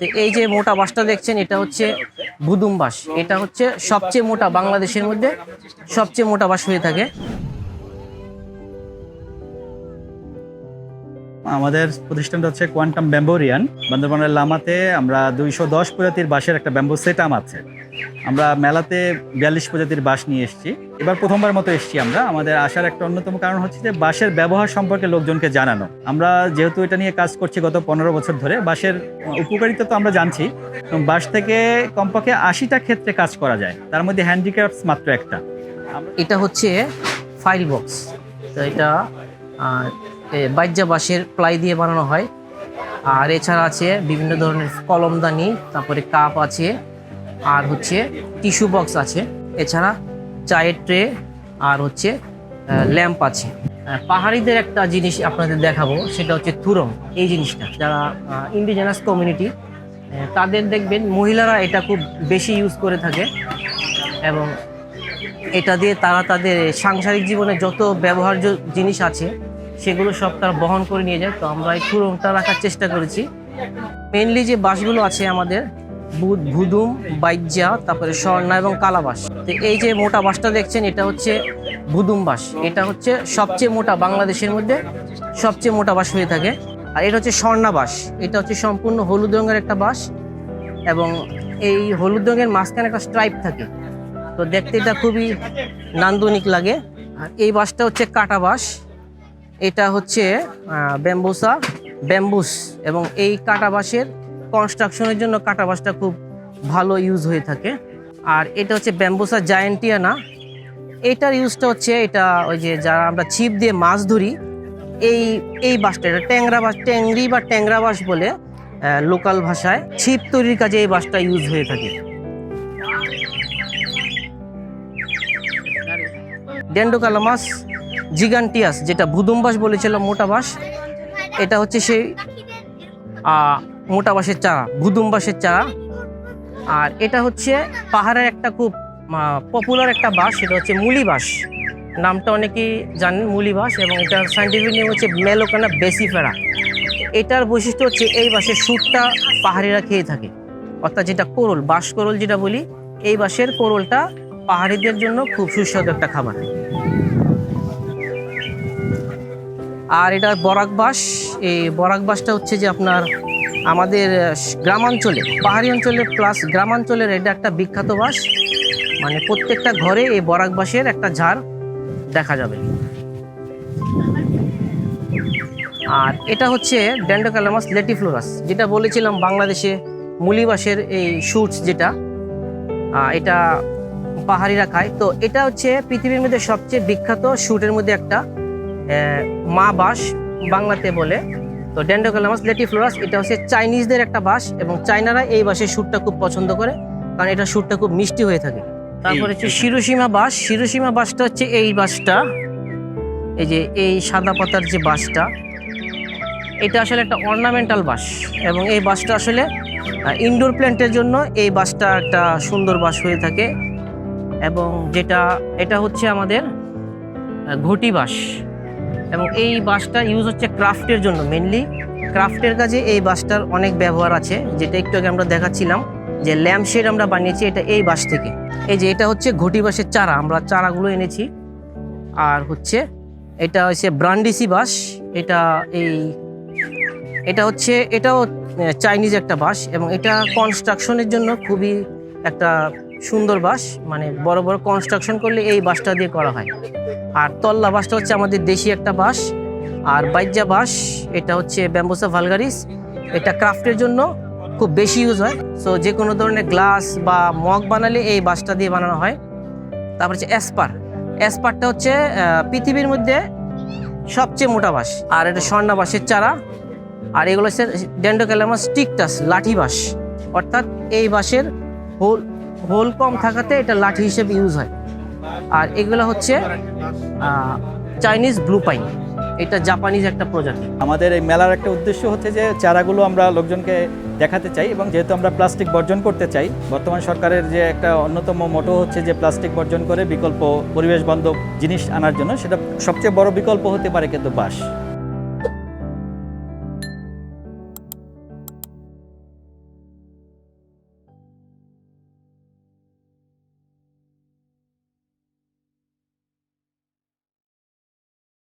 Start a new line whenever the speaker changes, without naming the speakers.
তো এই যে মোটা বাঁশটা দেখছেন, এটা হচ্ছে বুদুম বাঁশ এটা হচ্ছে সবচেয়ে মোটা, বাংলাদেশের মধ্যে সবচেয়ে মোটা বাঁশ হয়ে থাকে।
আমাদের প্রতিষ্ঠানটা হচ্ছে কোয়ান্টাম ব্যাম্বোরিয়ান। বান্দরবানের লামাতে আমরা দুইশো দশ প্রজাতির বাঁশের একটা ব্যাম্বো সেটাম আছে। আমরা মেলাতে বিয়াল্লিশ প্রজাতির বাঁশ নিয়ে এসেছি। এবার প্রথমবার মতো এসেছি আমরা। আমাদের আসার একটা অন্যতম কারণ হচ্ছে যে বাঁশের ব্যবহার সম্পর্কে লোকজনকে জানানো। আমরা যেহেতু এটা নিয়ে কাজ করছি গত পনেরো বছর ধরে বাঁশের উপকারিতা তো আমরা জানছি। বাঁশ থেকে কমপক্ষে আশিটা ক্ষেত্রে কাজ করা যায়। তার মধ্যে হ্যান্ডিক্রাফটস মাত্র একটা।
এটা হচ্ছে ফাইল বক্স তো এটা এ, বাঁশের প্লাই দিয়ে বানানো হয়। আর এছাড়া আছে বিভিন্ন ধরনের কলমদানি তারপরে কাপ আছে আর হচ্ছে টিস্যু বক্স আছে। এছাড়া চায়ের ট্রে আর হচ্ছে ল্যাম্প আছে। পাহাড়িদের একটা জিনিস আপনাদের দেখাবো, সেটা হচ্ছে থুরম এই জিনিসটা। যারা ইন্ডিজিনাস কমিউনিটি তাদের দেখবেন মহিলারা এটা খুব বেশি ইউজ করে থাকে এবং এটা দিয়ে তারা তাদের সাংসারিক জীবনে যত ব্যবহার্য জিনিস আছে, সেগুলো সব তারা বহন করে নিয়ে যায়। তো আমরা এই থুরমটা রাখার চেষ্টা করেছি। মেনলি যে বাঁশগুলো আছে আমাদের বুদ ভুদুম বাইজ্জা তারপরে স্বর্ণা এবং কালাবাস। তো এই যে মোটা বাঁশটা দেখছেন, এটা হচ্ছে ভুদুম বাঁশ এটা হচ্ছে সবচেয়ে মোটা বাংলাদেশের মধ্যে সবচেয়ে মোটা বাঁশ হয়ে থাকে। আর এটা হচ্ছে স্বর্ণা বাঁশ এটা হচ্ছে সম্পূর্ণ হলুদ রঙের একটা বাঁশ এবং এই হলুদ রঙের মাঝখানে একটা স্ট্রাইপ থাকে। তো দেখতে এটা খুবই নান্দনিক লাগে। আর এই বাঁশটা হচ্ছে কাটা বাঁশ এটা হচ্ছে ব্যাম্বুসা, ব্যাম্বুস এবং এই কাটা বাঁশের কনস্ট্রাকশনের জন্য কাটা বাঁশটা খুব ভালো ইউজ হয়ে থাকে। আর এটা হচ্ছে ব্যাম্বুসা জায়েন্টিয়ানা এটার ইউজটা হচ্ছে এটা ওই যে যারা আমরা ছিপ দিয়ে মাছ ধরি, এই এই বাঁশটা এটা ট্যাংরা বাঁশ ট্যাংরি বা ট্যাংরা বাঁশ বলে লোকাল ভাষায় ছিপ তৈরির কাজে এই বাঁশটা ইউজ হয়ে থাকে। ডেন্ডোকালামাস জিগান্টিয়াস যেটা ভুদুম বাঁশ বলেছিলাম মোটা বাঁশ এটা হচ্ছে সেই মোটা বাঁশের চারা, ভুদুম বাঁশের চারা। আর এটা হচ্ছে পাহাড়ের একটা খুব পপুলার একটা বাঁশ সেটা হচ্ছে মুলি বাঁশ নামটা অনেকেই জানেন মুলি বাঁশ এবং এটার সাইন্টিফিক নেম হচ্ছে মেলোকানা বেসিফেরা। এটার বৈশিষ্ট্য হচ্ছে এই বাঁশের সুরটা পাহাড়িরা খেয়ে থাকে। অর্থাৎ যেটা কোরল, বাঁশ কোরল যেটা বলি, এই বাঁশের কোরলটা পাহাড়িদের জন্য খুব সুস্বাদু একটা খাবার। আর এটা বরাক বাঁশ এই বরাক বাঁশটা হচ্ছে যে আপনার আমাদের গ্রামাঞ্চলে, পাহাড়ি অঞ্চলে প্লাস গ্রামাঞ্চলের এটা একটা বিখ্যাত বাঁশ মানে প্রত্যেকটা ঘরে এই বরাক বাঁশের একটা ঝাড় দেখা যাবে। আর এটা হচ্ছে ড্যান্ডোক্যালামাস লেটিফ্লোরাস যেটা বলেছিলাম বাংলাদেশে মুলি বাঁশের এই শুটস যেটা এটা পাহাড়িরা খায়। তো এটা হচ্ছে পৃথিবীর মধ্যে সবচেয়ে বিখ্যাত শুটের মধ্যে একটা মা বাঁশ বাংলাতে বলে। তো ডেন্ডোক্যালামাস লেটিফ্লোরাস এটা হচ্ছে চাইনিজদের একটা বাঁশ এবং চাইনারা এই বাসের সুরটা খুব পছন্দ করে কারণ এটা সুরটা খুব মিষ্টি হয়ে থাকে। তারপরে হচ্ছে শিরোসীমা বাস শিরোসীমা বাসটা হচ্ছে এই বাসটা এই যে এই সাদা পাতার যে বাসটা এটা আসলে একটা অর্নামেন্টাল বাস এবং এই বাসটা আসলে ইনডোর প্ল্যান্টের জন্য এই বাসটা একটা সুন্দর বাস হয়ে থাকে এবং যেটা এটা হচ্ছে আমাদের ঘটি বাঁশ। এবং এই বাঁশটা ইউজ হচ্ছে ক্রাফটের জন্য মেনলি ক্রাফটের কাজে এই বাঁশটার অনেক ব্যবহার আছে, যেটা একটু আগে আমরা দেখাচ্ছিলাম যে ল্যাম্প শেড আমরা বানিয়েছি এটা এই বাঁশ থেকে। এই যে এটা হচ্ছে ঘটি বাঁশের চারা, আমরা চারাগুলো এনেছি। আর হচ্ছে এটা হচ্ছে ব্রান্ডিসি বাঁশ, এটা এই, এটা হচ্ছে, এটাও চাইনিজ একটা বাঁশ এবং এটা কনস্ট্রাকশনের জন্য খুবই একটা সুন্দর বাঁশ মানে বড় বড় কনস্ট্রাকশন করলে এই বাঁশটা দিয়ে করা হয়। আর তল্লা বাঁশটা হচ্ছে আমাদের দেশি একটা বাঁশ আর বাইজ্জা বাঁশ এটা হচ্ছে ব্যাম্বোসা ভালগারিস। এটা ক্রাফটের জন্য খুব বেশি ইউজ হয়। সো যে কোনো ধরনের গ্লাস বা মগ বানালে এই বাঁশটা দিয়ে বানানো হয়। তারপর হচ্ছে অ্যাসপার অ্যাসপারটা হচ্ছে পৃথিবীর মধ্যে সবচেয়ে মোটা বাঁশ আর এটা স্বর্ণা বাঁশের চারা। আর এগুলো হচ্ছে ডেন্ডোক্যালামাস স্টিকটাস লাঠি বাঁশ অর্থাৎ এই বাঁশের হোল হোল কম থাকাতে এটা লাঠি হিসেবে ইউজ হয়। আর এগুলো হচ্ছে চাইনিজ ব্লু পাইন এটা জাপানিজ একটা প্রজাতি।
আমাদের এই মেলার একটা উদ্দেশ্য হচ্ছে যে চারাগুলো আমরা লোকজনকে দেখাতে চাই এবং যেহেতু আমরা প্লাস্টিক বর্জন করতে চাই, বর্তমান সরকারের যে একটা অন্যতম মোটো হচ্ছে যে প্লাস্টিক বর্জন করে বিকল্প পরিবেশ বান্ধব জিনিস আনার জন্য, সেটা সবচেয়ে বড় বিকল্প হতে পারে কিন্তু বাঁশ।